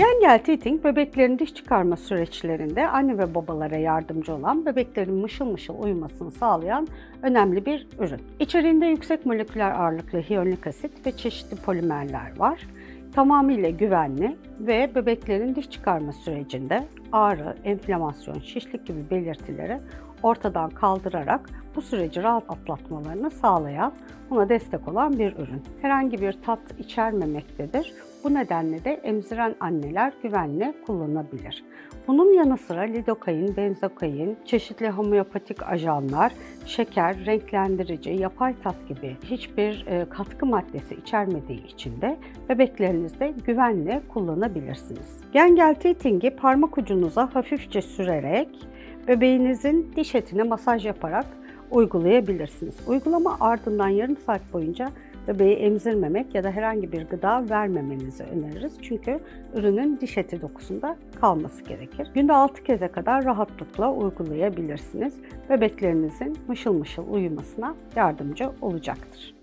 Gengel teething bebeklerin diş çıkarma süreçlerinde anne ve babalara yardımcı olan, bebeklerin mışıl mışıl uyumasını sağlayan önemli bir ürün. İçeriğinde yüksek moleküler ağırlıklı hyaluronik asit ve çeşitli polimerler var. Tamamıyla güvenli ve bebeklerin diş çıkarma sürecinde ağrı, enflamasyon, şişlik gibi belirtileri ortadan kaldırarak bu süreci rahat atlatmalarını sağlayan, buna destek olan bir ürün. Herhangi bir tat içermemektedir. Bu nedenle de emziren anneler güvenle kullanabilir. Bunun yanı sıra lidokain, benzokain, çeşitli homeopatik ajanlar, şeker, renklendirici, yapay tat gibi hiçbir e, katkı maddesi içermediği için de bebeklerinizde güvenle kullanabilirsiniz. Gengel Teething'i parmak ucunuza hafifçe sürerek bebeğinizin diş etine masaj yaparak uygulayabilirsiniz. Uygulama ardından yarım saat boyunca bebeği emzirmemek ya da herhangi bir gıda vermemenizi öneririz. Çünkü ürünün diş eti dokusunda kalması gerekir. Günde 6 keze kadar rahatlıkla uygulayabilirsiniz. Bebeklerinizin mışıl mışıl uyumasına yardımcı olacaktır.